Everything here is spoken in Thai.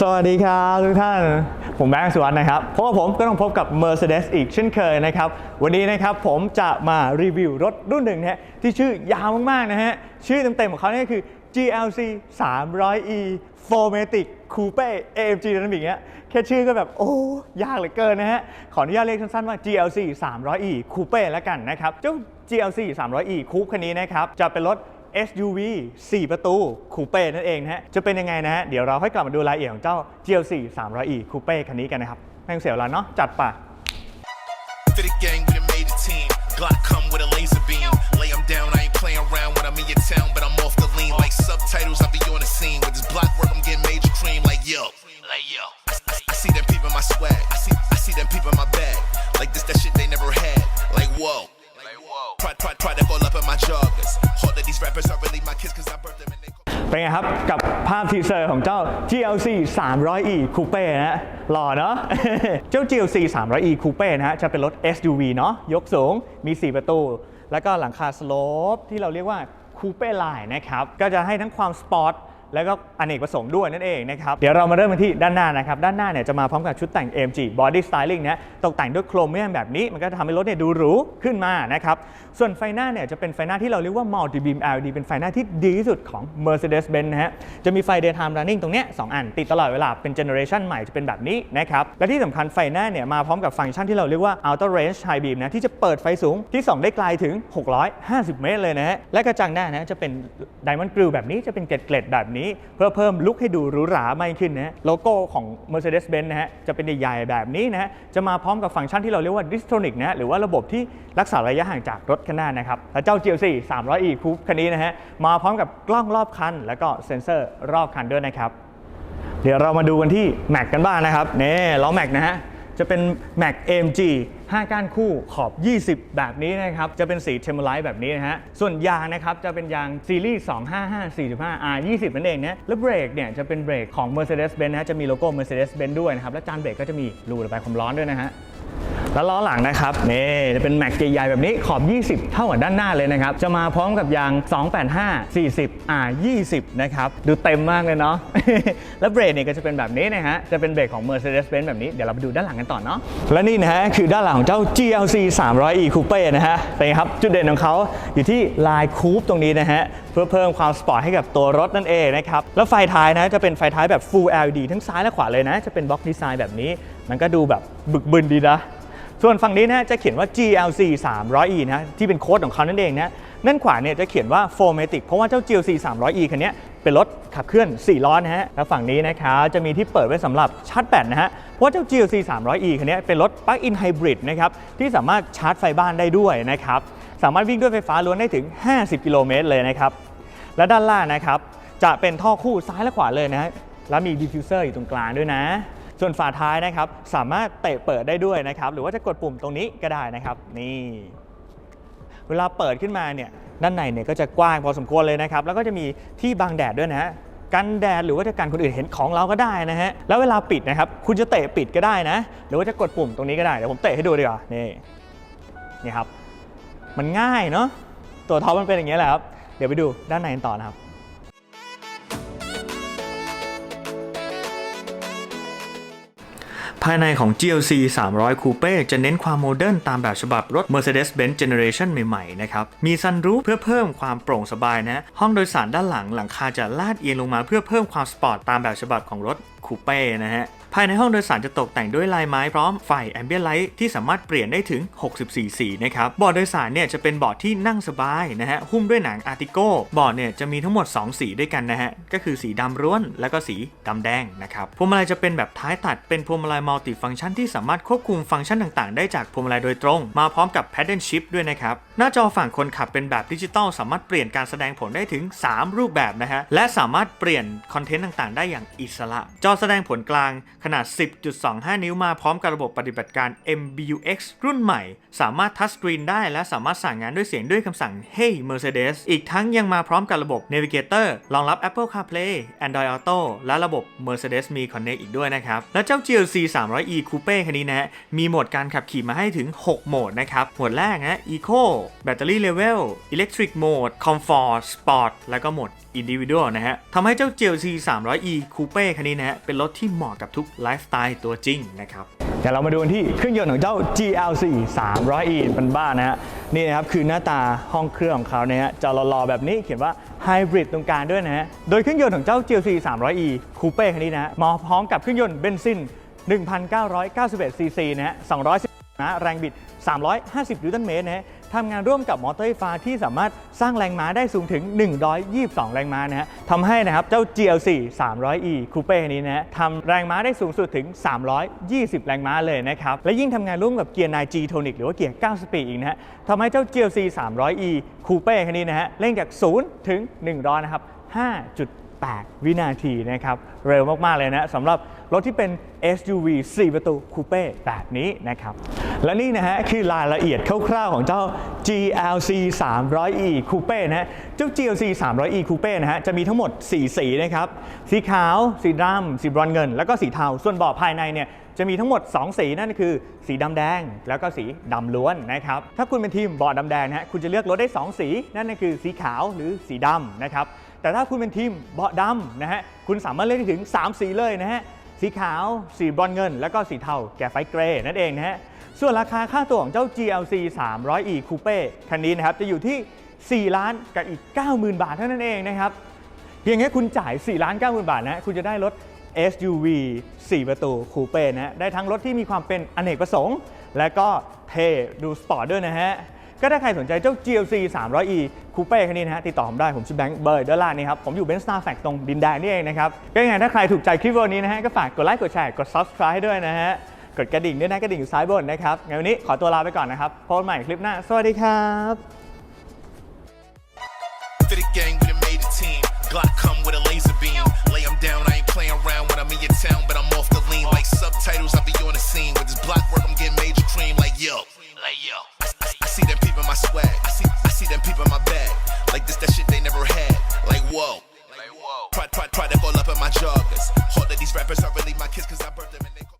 สวัสดีครับทุกท่าน ผมแบงค์สุวรรณนะครับพราะว่าผมก็ต้องพบกับ Mercedes อีกเช่นเคยนะครับ วันนี้นะครับผมจะมารีวิวรถรุ่นหนึ่งนะฮะที่ชื่อยาวมาก ๆ นะฮะ ชื่อเต็มๆของเขาเนี่ยคือ GLC 300e 4matic coupe AMG Dynamic เนี่ยแค่ชื่อก็แบบ โอ้ ยากเหลือเกินนะฮะ ขออนุญาตเรียกสั้นๆว่า GLC 300e coupe แล้วกันนะครับ เจ้า GLC 300e coupe คันนี้นะครับ จะเป็นรถ SUV 4 ประตูคูเป้นั่นเองนะฮะ จะเป็นยังไงนะฮะ เดี๋ยวเราค่อยกลับมาดูรายละเอียดของเจ้า GLC 300e คูเป้คันนี้กันนะครับไม่ต้องเสียเวลาเนาะจัดป่ะ เป็นไงครับ กับภาพทีเซอร์ของเจ้า GLC 300e Coupe นะฮะหล่อเนาะเจ้า GLC 300e Coupe นะฮะจะเป็นรถ SUV เนาะยกสูงมี 4 ประตู แล้วก็หลังคาสโลปที่เราเรียกว่า Coupe Line นะครับ ก็จะให้ทั้งความสปอร์ต แล้วก็อเนกประสงค์ด้วยนั่นเองนะครับ เดี๋ยวเรามาเริ่มกันที่ด้านหน้านะครับ ด้านหน้าเนี่ยจะมาพร้อมกับชุดแต่ง AMG Body Styling นะตกแต่งด้วยโครเมียมแบบนี้ มันก็จะทำให้รถเนี่ยดูหรูขึ้นมานะครับ ส่วนไฟหน้าเนี่ยจะเป็นไฟหน้าที่เราเรียกว่า Multi Beam LED เป็นไฟหน้าที่ดีที่สุดของ Mercedes-Benz นะฮะ จะมีไฟ Daytime Running ตรงเนี้ยสองอันติดตลอดเวลาเป็นเจเนอเรชันใหม่จะเป็นแบบนี้นะครับ และที่สำคัญไฟหน้าเนี่ยมาพร้อมกับฟังก์ชันที่เราเรียกว่า Outer Range High Beam นะที่จะเปิดไฟสูงที่ส่องได้ไกลถึง 650 เมตรเลยนะฮะและกระจังหน้านะจะเป็น Diamond Grill แบบนี้จะเป็นเกล็ดๆแบบนี้เพื่อเพิ่มลุคให้ดูหรูหรามากขึ้นนะโลโก้ของ Mercedes-Benz นะฮะจะเป็นใหญ่ๆแบบนี้นะฮะจะมาพร้อมกับฟังก์ชันที่เราเรียกว่า Distronic นะหรือว่าระบบที่รักษาระยะห่างจากรถข้างหน้านะครับและเจ้า GLC 300e Coupe คันนี้นะฮะมาพร้อมกับกล้องรอบคัน แล้วก็เซ็นเซอร์รอบคันด้วยนะครับเดี๋ยวเรามาดูกันที่แม็กกันบ้างนะครับนี่ล้อแม็กนะฮะ จะเป็น Mac AMG 5 ก้านคู่ขอบ 20 แบบนี้นะครับ จะเป็นสีเทมเ r อร์ไลท์แบบนี้นะฮะ ส่วนยางนะครับ จะเป็นยางซีรีส์ 255 45 R 20นั่นเองนะ แล้วเบรกเนี่ยจะเป็นเบรกของ Mercedes-Benz นะฮะจะมีโลโก้ Mercedes-Benz ด้วยนะครับ และจานเบรกก็จะมีรูระบายความร้อนด้วยนะฮะ แล้วล้อหลังนะครับนี่จะเป็นแม็กใหญ่ๆแบบนี้ขอบ 20 เท่ากับด้านหน้าเลยนะครับ จะมาพร้อมกับยาง 285 40 R 20 นะครับ ดูเต็มมากเลยเนาะแล้วเบรกเนี่ยก็จะเป็นแบบนี้นะฮะ จะเป็นเบรกของ Mercedes-Benz แบบนี้เดี๋ยวเราไปดูด้านหลังกันต่อเนาะและนี่นะฮะ คือด้านหลังของเจ้า GLC 300e Coupe นะฮะเป็นไงครับจุดเด่นของเขาอยู่ที่ลายคูปตรงนี้นะฮะเพื่อเพิ่มความสปอร์ตให้กับตัวรถนั่นเองนะครับแล้วไฟท้ายนะจะเป็นไฟท้ายแบบ Full LED ทั้งซ้ายและขวาเลยนะ จะเป็นบล็อกดีไซน์แบบนี้ มันก็ดูแบบบึกบึนดีนะ ส่วนฝั่งนี้นะจะเขียนว่า GLC 300e นะที่เป็นโค้ดของเขานั่นเองนะนั่นขวาเนี่ยจะเขียนว่า 4matic เพราะว่าเจ้า GLC 300e คันนี้เป็นรถขับเคลื่อน 4 ล้อนะฮะ แล้วฝั่งนี้นะคะจะมีที่เปิดไว้สำหรับชาร์จแบตนะฮะ เพราะว่าเจ้า GLC 300e คันนี้เป็นรถ Plug-in Hybrid นะครับที่สามารถชาร์จไฟบ้านได้ด้วยนะครับ สามารถวิ่งด้วยไฟฟ้าล้วนได้ถึง 50 กิโลเมตรเลยนะครับ และด้านล่างนะครับจะเป็นท่อคู่ซ้ายและขวาเลยนะฮะแล้วมีดิฟฟิวเซอร์อยู่ตรงกลางด้วยนะ ส่วนฝาท้ายนะครับสามารถเตะเปิดได้ด้วยนะครับหรือว่าจะกดปุ่มตรงนี้ก็ได้นะครับ นี่เวลาเปิดขึ้นมาเนี่ยด้านในเนี่ยก็จะกว้างพอสมควรเลยนะครับ แล้วก็จะมีที่บังแดดด้วยนะฮะกันแดดหรือว่าจะกันคนอื่นเห็นของเราก็ได้นะฮะแล้วเวลาปิดนะครับคุณจะเตะปิดก็ได้นะ หรือว่าจะกดปุ่มตรงนี้ก็ได้เดี๋ยวผมเตะให้ดูดีกว่านี่นี่ครับ มันง่ายเนาะตัวท็อปมันเป็นอย่างนี้ยแหละครับเดี๋ยวไปดูด้านในกันต่อนะครับายในของ GLC 300 Coupe จะเน้นความโมเดิร์นตามแบบฉบับรถ Mercedes-Benz Generation ใหม่ๆนะครับ มีซันรูฟเพื่อเพิ่มความโปร่งสบายนะ ห้องโดยสารด้านหลังหลังคาจะลาดเอียงลงมาเพื่อเพิ่มความสปอร์ตตามแบบฉบับของรถคูเป้นะฮะ ภายในห้องโดยสารจะตกแต่งด้วยลายไม้พร้อมไฟแอมเบียไลท์ที่สามารถเปลี่ยนได้ถึง 64 สีนะครับเบาะโดยสารเนี่ยจะเป็นเบาะที่นั่งสบายนะฮะ หุ้มด้วยหนังอาร์ติโก้เบาะเนี่ยจะมีทั้งหมด 2 สีด้วยกันนะฮะ ก็คือสีดำร้วน แล้วก็สีดำแดงนะครับพวงมาลัยจะเป็นแบบท้ายตัดเป็นพวงมาลัยมัลติฟังก์ชันที่สามารถควบคุมฟังก์ชันต่างๆ ได้จากพวงมาลัยโดยตรง มาพร้อมกับ Paddle Shift ด้วยนะครับ หน้าจอฝั่งคนขับเป็นแบบดิจิตอลสามารถเปลี่ยนการแสดงผลได้ถึง 3 รูปแบบนะฮะ และสามารถเปลี่ยนคอนเทนต์ต่างๆ ได้อย่างอิสระ จอแสดงผลกลางขนาด 10.25 นิ้วมาพร้อมกับระบบปฏิบัติการ MBUX รุ่นใหม่ สามารถทัชสกรีนได้และสามารถสั่งงานด้วยเสียงด้วยคำสั่ง Hey Mercedes อีกทั้งยังมาพร้อมกับระบบ Navigator รองรับ Apple CarPlay Android Auto และระบบ Mercedes Me Connect อีกด้วยนะครับและเจ้า GLC 300e Coupe คันนี้นะฮะมีโหมดการขับขี่มาให้ถึง 6 โหมดนะครับ โหมดแรกนะ Eco Battery Level Electric Mode Comfort Sport แล้วก็โหมด Individual นะฮะทำให้เจ้า GLC 300e Coupe คันนี้นะฮะเป็นรถที่เหมาะกับทุกไลฟ์สไตล์ตัวจริงนะครับเดี๋ยวเรามาดูที่เครื่องยนต์ของเจ้า GLC 300e เป็นบ้านนะฮะนี่นะครับคือหน้าตาห้องเครื่องของเขาเนี่ยฮะจะหล่อๆแบบนี้เขียนว่า Hybrid ตรงกลางด้วยนะฮะ โดยเครื่องยนต์ของเจ้า GLC 300e Coupe คันนี้นะฮะมาพร้อมกับเครื่องยนต์เบนซิน 1,991ซีซีนะฮะ210นะแรงบิด 350 นิวตันเมตรนะฮะทำงานร่วมกับมอเตอร์ไฟฟ้าที่สามารถสร้างแรงม้าได้สูงถึง 122 แรงม้านะฮะทำให้นะครับเจ้า GLC 300e Coupe นี้นะฮะทำแรงม้าได้สูงสุดถึง 320 แรงม้าเลยนะครับ และยิ่งทำงานร่วมกับเกียร์ 9G Tonic หรือว่าเกียร์ 9 สปีดอีกนะฮะทำให้เจ้า GLC 300e Coupe คันนี้นะฮะเร่งจาก 0 ถึง 100 นะครับ 5.8 วินาทีนะครับ เร็วมาก ๆ เลยนะสำหรับรถที่เป็น SUV 4 ประตูคูเป้แบบนี้นะครับ และนี่นะฮะคือรายละเอียดคร่าวๆของเจ้า GLC 300e Coupe นะฮะเจ้า GLC 300e Coupe นะฮะจะมีทั้งหมด 4 สีนะครับ สีขาว สีดำสีบรอนซ์เงิน แล้วก็สีเทา ส่วนเบาะภายในเนี่ยจะมีทั้งหมด 2 สีนั่นคือ สีดำแดง แล้วก็สีดำล้วนนะครับ ถ้าคุณเป็นทีมเบาะดำแดงนะฮะคุณจะเลือกรถได้ 2 สี นั่นคือสีขาวหรือสีดำนะครับ แต่ถ้าคุณเป็นทีมเบาะดำนะฮะคุณสามารถเลือกได้ถึง 3 สีเลยนะฮะสีขาว สีบรอนซ์เงิน แล้วก็สีเทาแกไฟเกรย์นั่นเองนะฮะ ส่วนราคาค่าตัวของเจ้า GLC 300e Coupe คันนี้นะครับจะอยู่ที่ 4 ล้านกับอีก 90,000 บาทเท่านั้นเองนะครับ เพียงแค่คุณจ่าย 4 ล้าน 9 0,000 บาทนะคุณจะได้รถ SUV 4 ประตูคูเป้นะฮะได้ทั้งรถที่มีความเป็นอเนกประสงค์ และก็เท่ดูสปอร์ตด้วยนะฮะ ก็ถ้าใครสนใจเจ้า GLC 300e คูเป้คันนี้นะฮะ ติดต่อผมได้ผมชื่อแบงค์เบอร์เดอร์ลานี่ครับ ผมอยู่เบนซ์สตาร์แฟกตรงดินแดงนี่เองนะครับ ก็ยังไงถ้าใครถูกใจคลิปวันนี้นะฮะ ก็ฝากกดไลค์กดแชร์กด subscribe ให้ด้วยนะฮะ กดกระดิ่งด้วยนะกระดิ่งซ้ายบนนะครับงั้นวันนี้ขอตัวลาไปก่อนนะครับพบกันใหม่คลิปหน้า สวัสดีครับ For the gang, we done made a team. Glock come with a laser beam. Lay 'em down, I ain't playing around when I'm in your town, but I'm off the lean. Like subtitles, I'll be on the scene. With this block work, I'm getting major cream. Like yo, like yo.